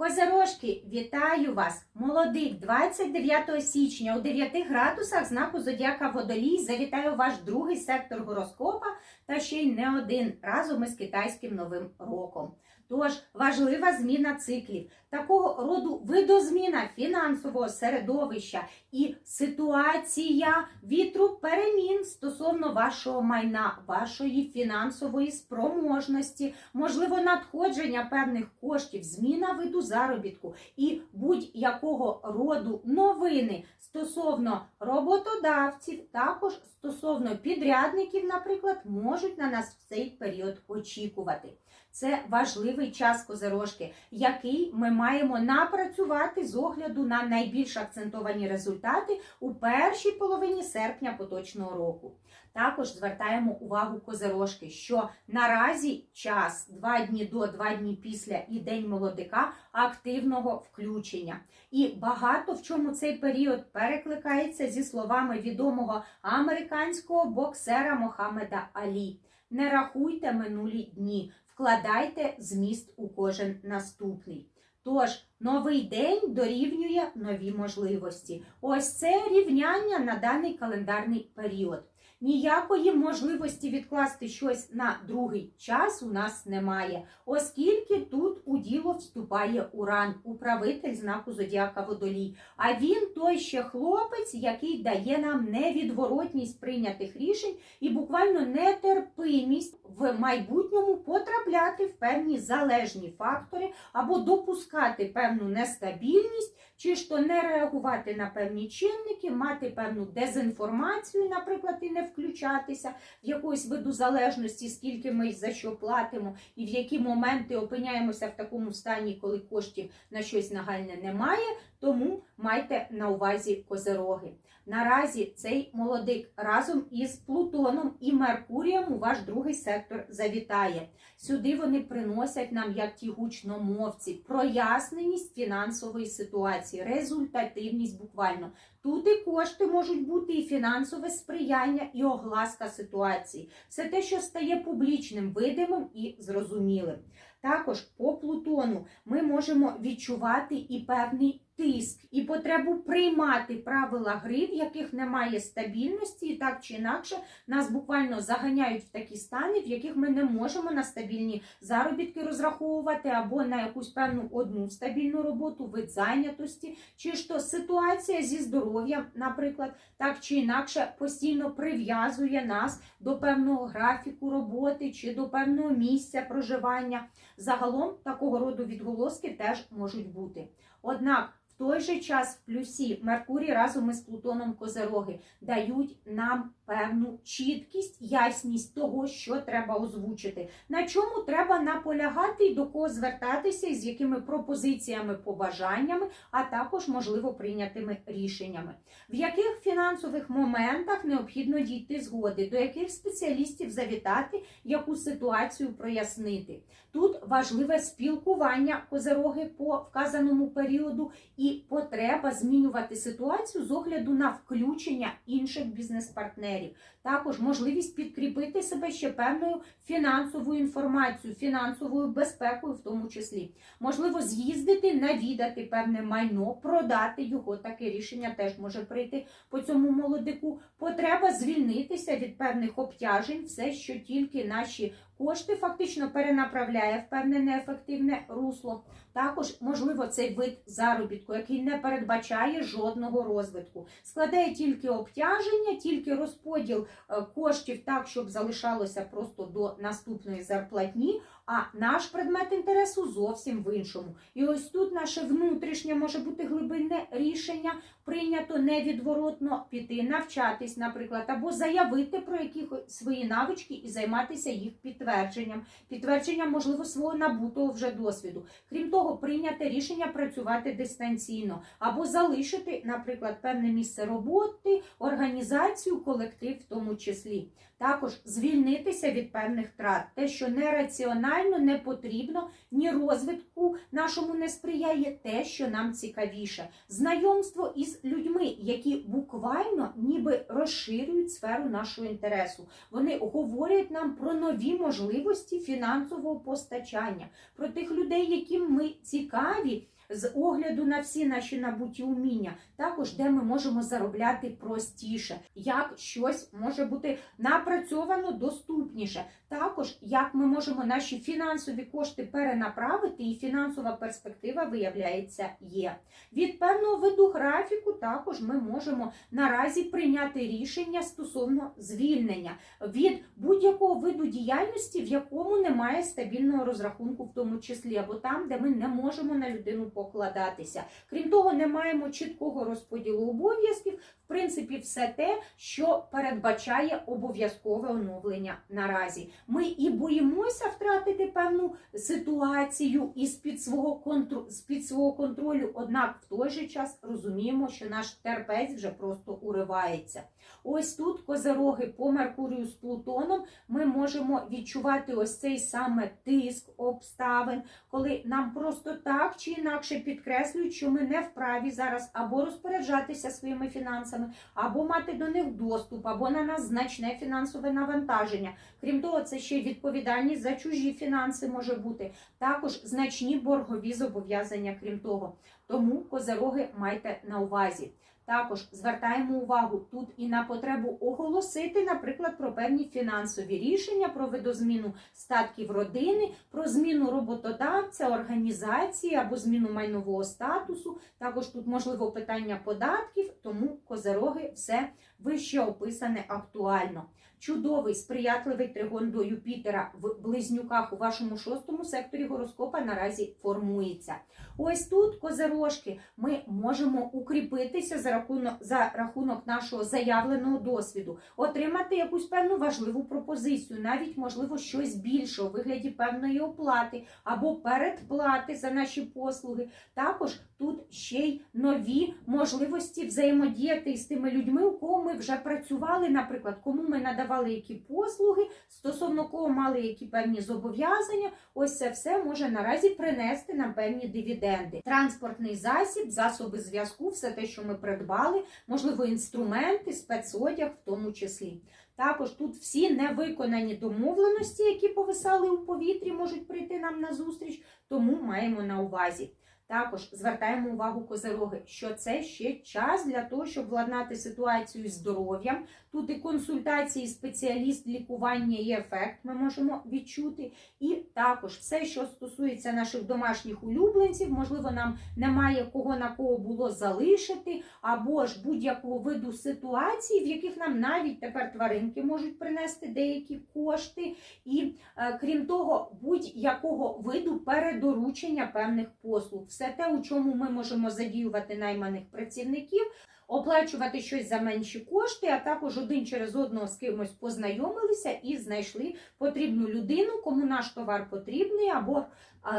Козирожки, вітаю вас! Молодик 29 січня у 9 градусах знаку Зодіака Водолій завітаю ваш другий сектор гороскопа та ще й не один разом із китайським новим роком. Тож важлива зміна циклів, такого роду видозміна фінансового середовища і ситуація вітру перемін стосовно вашого майна, вашої фінансової спроможності, можливо, надходження певних коштів, зміна виду заробітку і будь-якого роду новини стосовно роботодавців, також стосовно підрядників, наприклад, можуть на нас в цей період очікувати. Це важливий час козирожки, який ми маємо напрацювати з огляду на найбільш акцентовані результати у першій половині серпня поточного року. Також звертаємо увагу козирожки, що наразі час два дні до, два дні після і день молодика активного включення. І багато в чому цей період перекликається зі словами відомого американського боксера Мохаммеда Алі. Не рахуйте минулі дні, вкладайте зміст у кожен наступний. Тож, новий день дорівнює нові можливості. Ось це рівняння на даний календарний період. Ніякої можливості відкласти щось на другий час у нас немає, оскільки тут у діло вступає Уран, управитель знаку Зодіака Водолій. А він той ще хлопець, який дає нам невідворотність прийнятих рішень і буквально нетерпимість в майбутньому потрапляти в певні залежні фактори або допускати певну нестабільність, чи ж то не реагувати на певні чинники, мати певну дезінформацію, наприклад, і не включатися в якусь виду залежності, скільки ми за що платимо, і в які моменти опиняємося в такому стані, коли коштів на щось нагальне немає. Тому майте на увазі козероги. Наразі цей молодик разом із Плутоном і Меркурієм у ваш другий сектор завітає. Сюди вони приносять нам, як ті гучномовці, проясненість фінансової ситуації, результативність буквально. Тут і кошти можуть бути, і фінансове сприяння, і огласка ситуації. Все те, що стає публічним, видимим і зрозумілим. Також по Плутону ми можемо відчувати і певний тиск, і потребу приймати правила гри, в яких немає стабільності, і так чи інакше нас буквально заганяють в такі стани, в яких ми не можемо на стабільні заробітки розраховувати, або на якусь певну одну стабільну роботу, вид зайнятості, чи ж то ситуація зі здоров'ям, наприклад, так чи інакше постійно прив'язує нас до певного графіку роботи чи до певного місця проживання. Загалом такого роду відголоски теж можуть бути. Однак той же час в плюсі Меркурій разом із Плутоном Козероги дають нам певну чіткість, ясність того, що треба озвучити, на чому треба наполягати і до кого звертатися, і з якими пропозиціями, побажаннями, а також, можливо, прийнятими рішеннями, в яких фінансових моментах необхідно дійти згоди, до яких спеціалістів завітати, яку ситуацію прояснити. Тут важливе спілкування козероги по вказаному періоду і потреба змінювати ситуацію з огляду на включення інших бізнес-партнерів партнерів, також можливість підкріпити себе ще певною фінансовою інформацією, фінансовою безпекою, в тому числі. Можливо, з'їздити, навідати певне майно, продати його. Таке рішення теж може прийти по цьому молодику. Потреба звільнитися від певних обтяжень, все, що тільки наші кошти фактично перенаправляє в певне неефективне русло. Також, можливо, цей вид заробітку, який не передбачає жодного розвитку, складає тільки обтяження, тільки розподіл коштів так, щоб залишалося просто до наступної зарплатні. А наш предмет інтересу зовсім в іншому. І ось тут наше внутрішнє може бути глибинне рішення, прийнято невідворотно піти, навчатись, наприклад, або заявити про якісь свої навички і займатися їх підтвердженням, підтвердженням, можливо, свого набутого вже досвіду. Крім того, прийняти рішення працювати дистанційно, або залишити, наприклад, певне місце роботи, організацію, колектив в тому числі. Також звільнитися від певних втрат, те, що нераціонально звичайно, не потрібно ні розвитку нашому не сприяє те, що нам цікавіше. Знайомство із людьми, які буквально ніби розширюють сферу нашого інтересу. Вони говорять нам про нові можливості фінансового постачання, про тих людей, яким ми цікаві. З огляду на всі наші набуті уміння, також де ми можемо заробляти простіше, як щось може бути напрацьовано доступніше. Також як ми можемо наші фінансові кошти перенаправити, і фінансова перспектива виявляється є. Від певного виду графіку також ми можемо наразі прийняти рішення стосовно звільнення від будь-якого виду діяльності, в якому немає стабільного розрахунку, в тому числі, або там, де ми не можемо на людину покладатися. Крім того, не маємо чіткого розподілу обов'язків. В принципі, все те, що передбачає обов'язкове оновлення наразі. Ми і боїмося втратити певну ситуацію із під свого контролю, з під свого контролю, однак в той же час розуміємо, що наш терпець вже просто уривається. Ось тут козероги по Меркурію з Плутоном ми можемо відчувати ось цей саме тиск обставин, коли нам просто так чи інакше підкреслюють, що ми не вправі зараз або розпоряджатися своїми фінансами, або мати до них доступ, або на нас значне фінансове навантаження. Крім того, це ще відповідальність за чужі фінанси може бути. Також значні боргові зобов'язання, крім того. Тому козероги майте на увазі. Також звертаємо увагу тут і на потребу оголосити, наприклад, про певні фінансові рішення, про видозміну статків родини, про зміну роботодавця, організації або зміну майнового статусу. Також тут можливо питання податків, тому козероги все вище описане актуально. Чудовий сприятливий тригон до Юпітера в близнюках у вашому шостому секторі гороскопа наразі формується. Ось тут, козерожки, ми можемо укріпитися за рахунок, за рахунок нашого заявленого досвіду, отримати якусь певну важливу пропозицію, навіть, можливо, щось більше у вигляді певної оплати або передплати за наші послуги. Також тут ще й нові можливості взаємодіяти з тими людьми, у кого ми вже працювали, наприклад, кому ми надавали які послуги, стосовно кого мали які певні зобов'язання. Ось це все може наразі принести нам певні дивіденди. Транспортний засіб, засоби зв'язку, все те, що ми придбали, можливо, інструменти, спецодяг в тому числі. Також тут всі невиконані домовленості, які повисали у повітрі, можуть прийти нам на зустріч, тому маємо на увазі. Також звертаємо увагу козероги, що це ще час для того, щоб владнати ситуацію з здоров'ям. Тут і консультації, спеціаліст, лікування і ефект ми можемо відчути. І також все, що стосується наших домашніх улюбленців, можливо, нам немає кого на кого було залишити, або ж будь-якого виду ситуацій, в яких нам навіть тепер тваринки можуть принести деякі кошти, і е, крім того, будь-якого виду передоручення певних послуг. Все те, у чому ми можемо задіювати найманих працівників, оплачувати щось за менші кошти, а також один через одного з кимось познайомилися і знайшли потрібну людину, кому наш товар потрібний, або,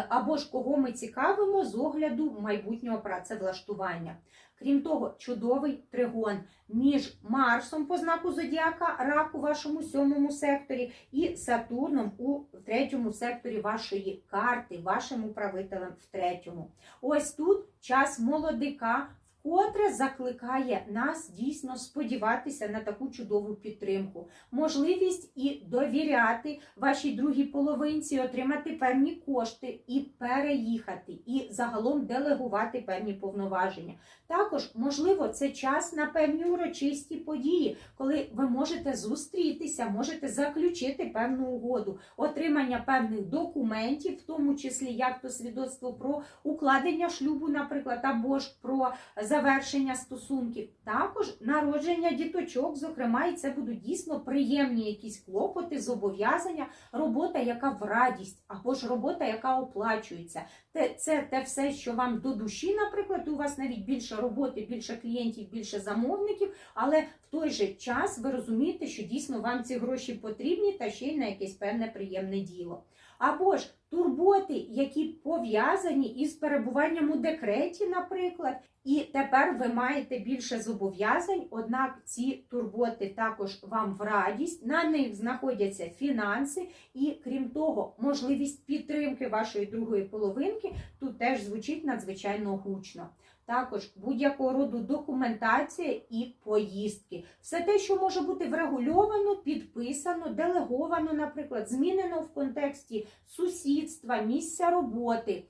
або ж кого ми цікавимо з огляду майбутнього працевлаштування. Крім того, чудовий тригон між Марсом по знаку Зодіака, рак у вашому сьомому секторі, і Сатурном у третьому секторі вашої карти, вашим управителем в третьому. Ось тут час молодика. Вкотре закликає нас дійсно сподіватися на таку чудову підтримку, можливість і довіряти вашій другій половинці, отримати певні кошти і переїхати, і загалом делегувати певні повноваження. Також, можливо, це час на певні урочисті події, коли ви можете зустрітися, можете заключити певну угоду, отримання певних документів, в тому числі як то свідоцтво про укладення шлюбу, наприклад, або ж про завершення стосунків. Також народження діточок, зокрема, і це будуть дійсно приємні якісь клопоти, зобов'язання, робота, яка в радість, або ж робота, яка оплачується. Те, це те все, що вам до душі, наприклад, у вас навіть більше роботи, більше клієнтів, більше замовників, але в той же час ви розумієте, що дійсно вам ці гроші потрібні та ще й на якесь певне приємне діло. Або ж турботи, які пов'язані із перебуванням у декреті, наприклад. І тепер ви маєте більше зобов'язань, однак ці турботи також вам в радість, на них знаходяться фінанси, і крім того, можливість підтримки вашої другої половинки тут теж звучить надзвичайно гучно. Також будь-якого роду документація і поїздки. Все те, що може бути врегульовано, підписано, делеговано, наприклад, змінено в контексті сусідства, місця роботи,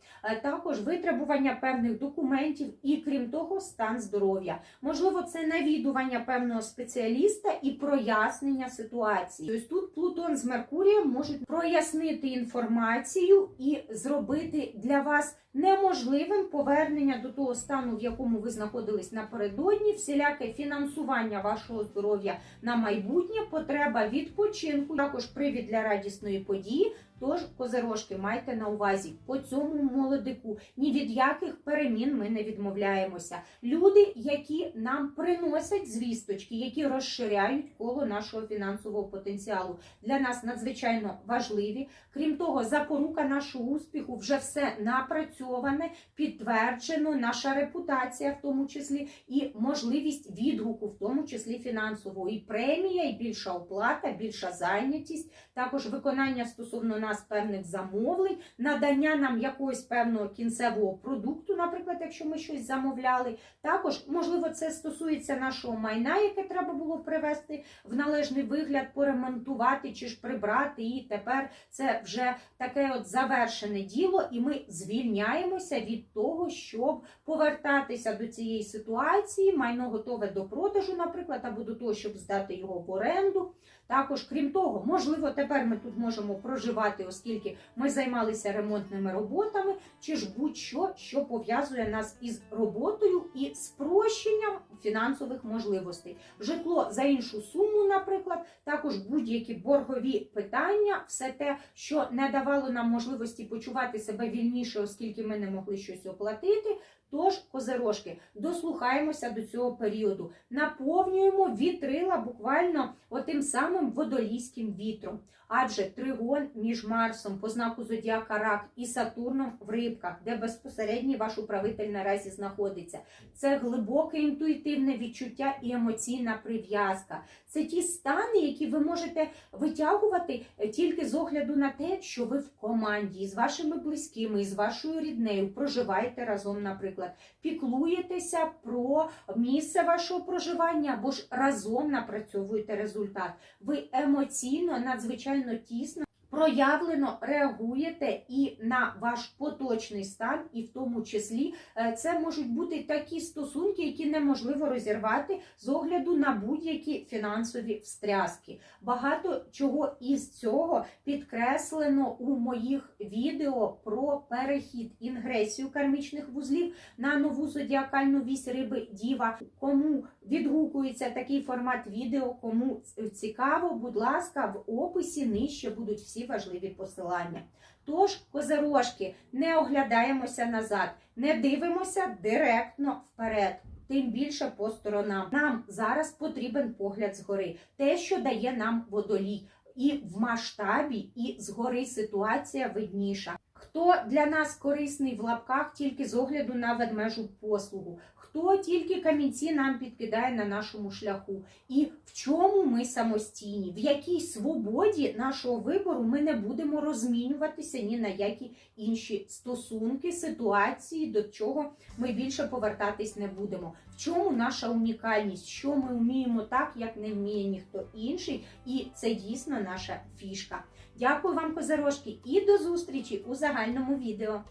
також витребування певних документів і, крім того, стан здоров'я. Можливо, це навідування певного спеціаліста і прояснення ситуації. Ось тут Плутон з Меркурієм можуть прояснити інформацію і зробити для вас неможливим повернення до того стану, в якому ви знаходились напередодні, всіляке фінансування вашого здоров'я на майбутнє, потреба відпочинку, також привід для радісної події. Тож, козирожки, майте на увазі по цьому молодику ні від яких перемін ми не відмовляємося. Люди, які нам приносять звісточки, які розширяють коло нашого фінансового потенціалу, для нас надзвичайно важливі. Крім того, запорука нашого успіху вже все напрацьоване, підтверджено, наша репутація, в тому числі, і можливість відгуку, в тому числі фінансового, і премія, і більша оплата, більша зайнятість, також виконання стосовно нас певних замовлень, надання нам якогось певного кінцевого продукту, наприклад, якщо ми щось замовляли. Також, можливо, це стосується нашого майна, яке треба було привести в належний вигляд, поремонтувати чи ж прибрати. І тепер це вже таке от завершене діло, і ми звільняємося від того, щоб повертатися до цієї ситуації, майно готове до продажу, наприклад, або до того, щоб здати його в оренду. Також, крім того, можливо, тепер ми тут можемо проживати, оскільки ми займалися ремонтними роботами, чи ж будь-що, що пов'язує нас із роботою і спрощенням фінансових можливостей. Житло за іншу суму, наприклад, також будь-які боргові питання, все те, що не давало нам можливості почувати себе вільніше, оскільки ми не могли щось оплатити. Тож, козирожки, дослухаємося до цього періоду, наповнюємо вітрила буквально отим самим водолійським вітром. Адже тригон між Марсом по знаку Зодіака Рак і Сатурном в рибках, де безпосередній ваш управитель наразі знаходиться. Це глибоке інтуїтивне відчуття і емоційна прив'язка. Це ті стани, які ви можете витягувати е, тільки з огляду на те, що ви в команді з вашими близькими, з вашою ріднею проживаєте разом, наприклад, піклуєтеся про місце вашого проживання або ж разом напрацьовуєте результат. Ви емоційно надзвичайно тісно. Проявлено реагуєте і на ваш поточний стан, і в тому числі е, це можуть бути такі стосунки, які неможливо розірвати з огляду на будь-які фінансові встряски. Багато чого із цього підкреслено у моїх відео про перехід інгресію кармічних вузлів на нову зодіакальну вісь риби Діва. Кому відгукується такий формат відео, кому цікаво, будь ласка, в описі нижче будуть всі важливі посилання. Тож, козирожки, не оглядаємося назад, не дивимося директно вперед. Тим більше по сторонам. Нам зараз потрібен погляд згори, те, що дає нам водолій, і в масштабі, і згори ситуація видніша. Хто для нас корисний в лапках тільки з огляду на ведмежу послугу? Хто тільки камінці нам підкидає на нашому шляху? І в чому ми самостійні? В якій свободі нашого вибору ми не будемо розмінюватися ні на які інші стосунки, ситуації, до чого ми більше повертатись не будемо? В чому наша унікальність? Що ми вміємо так, як не вміє ніхто інший? І це дійсно наша фішка. Дякую вам, козирожки, і до зустрічі у загальному відео.